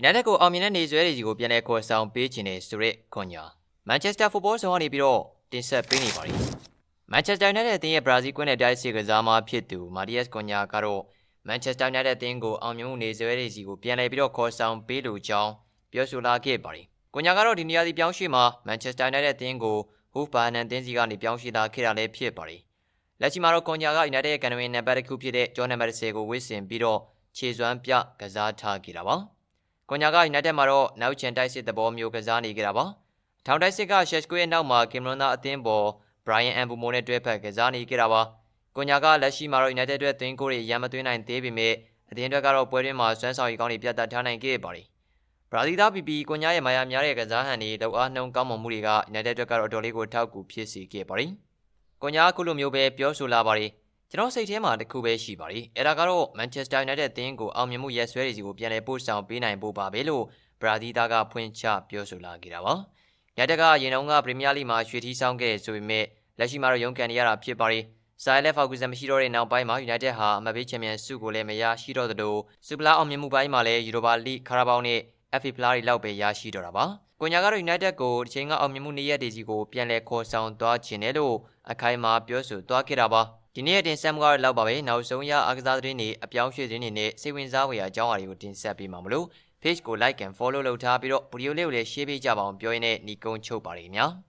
United ကိုအောင်မြင်တဲ့နေဆွဲတွေကြီးကိုပြန်လည်ခေါ်ဆောင်ပေးခြင်းနဲ့ဆိုရက်ခွန်ညာ Manchester Football ဆောင်ကနေပြီးတော့တင်ဆက်ပေးနေပါတယ်။ Manchester United အသင်းရဲ့ Brazil ကွင်းနဲ့တိုက်စစ်ကစားမဖြစ်သူ Matias Cunha ကတော့ Manchester United အသင်းကိုအောင်မြင်မှုနေဆွဲတွေကြီးကိုပြန်လည်ပြီးတော့ခေါ်ဆောင်ပေးလိုကြောင်းပြောဆိုလာခဲ့ပါတယ်။ Cunha ကတော့ဒီနေရာစီပြောင်းရွှေ့မှာ Manchester United အသင်းကို Wolverhampton အသင်းစီကနေပြောင်းရွှေ့လာခဲ့တာလည်းဖြစ်ပါတယ်။လက်ရှိမှာတော့ Cunha က United ရဲ့ကန်ဝင်နံပါတ်တစ်ခုဖြစ်တဲ့ John Number 10ကိုဝစ်ဆင်ပြီးတော့ခြေစွမ်းပြကစားထားခဲ့တာပါ။ ကွန်ညာက United မှာတော့နောက်ချန်တိုက်စစ်သဘောမျိုးကစားနေကြတာပါ။ထောင်တိုက်စစ်က Sheshko ရဲ့နောက်မှာကင်မရွန်သားအသင်းပေါ် Brian Ambumo နဲ့တွဲဖက်ကစားနေကြတာပါ။ကွန်ညာကလက်ရှိမှာတော့ United အတွက်သွင်းကိုတွေရမ်းမသွင်းနိုင်သေးပေမဲ့အသင်းအတွက်ကတော့ပွဲတွင်းမှာစွမ်းဆောင်ရည်ကောင်းတွေပြသထားနိုင်ခဲ့ပါတယ်။ဘရာဇီးသား PP ကွန်ညာရဲ့မာယာများတဲ့ကစားဟန်တွေလောက်အားနှုံကောင်းမွန်မှုတွေက United အတွက်ကတော့အတော်လေးကိုထောက်ကူဖြစ်စေခဲ့ပါတယ်။ကွန်ညာအခုလိုမျိုးပဲပြောဆိုလာပါတယ်။ ကျွန်တော်စိတ်ထဲမှာတခုပဲရှိပါတယ်။အဲဒါကတော့ Manchester United အသင်းကိုအောင်မြင်မှုရက်ဆွဲတွေစီကိုပြန်လည်ပို့ဆောင်ပေးနိုင်ဖို့ပါပဲလို့ဘရာဇီးသားကဖွင့်ချပြောဆိုလာခဲ့တာပါ။ United ကရင်တုန်းကပရီးမီးယားလိမှာရွှေထီးဆောင်ခဲ့ဆိုပေမဲ့လက်ရှိမှာတော့ရုန်းကန်နေရတာဖြစ်ပါတယ်။ဆိုင်လက်ဖောက်ကူဇန်မရှိတော့တဲ့နောက်ပိုင်းမှာ United ဟာအမဘေးချန်ပီယံဆုကိုလည်းမရရှိတော့သလိုစူပလာအောင်မြင်မှုပိုင်းမှာလည်းယူရိုပါလိခါရာဘောင်နဲ့ FA ဖလားတွေလောက်ပဲရရှိတော့တာပါ။ကွန်ညာကတော့ United ကိုဒီချိန်ကအောင်မြင်မှုနေ့ရက်တွေစီကိုပြန်လည်ခေါ်ဆောင်သွားခြင်းနဲ့လို့အခိုင်အမာပြောဆိုသွားခဲ့တာပါ။ ဒီနေ့ရဲ့တင်ဆက်မှုကတော့လောက်ပါပဲနောက်ဆုံးရအားကစားသတင်းတွေအပြောင်းရွှေ့သတင်းတွေနဲ့စိတ်ဝင်စားဖွယ်အကြောင်းအရာတွေကိုတင်ဆက်ပေးမှာမလို့ page ကို like and follow လုပ်ထားပြီးတော့ဗီဒီယိုလေးကိုလည်း share ပေးကြပါအောင်ပြောရင်းနဲ့ညီကုန်းချုပ်ပါရခင်ဗျာ။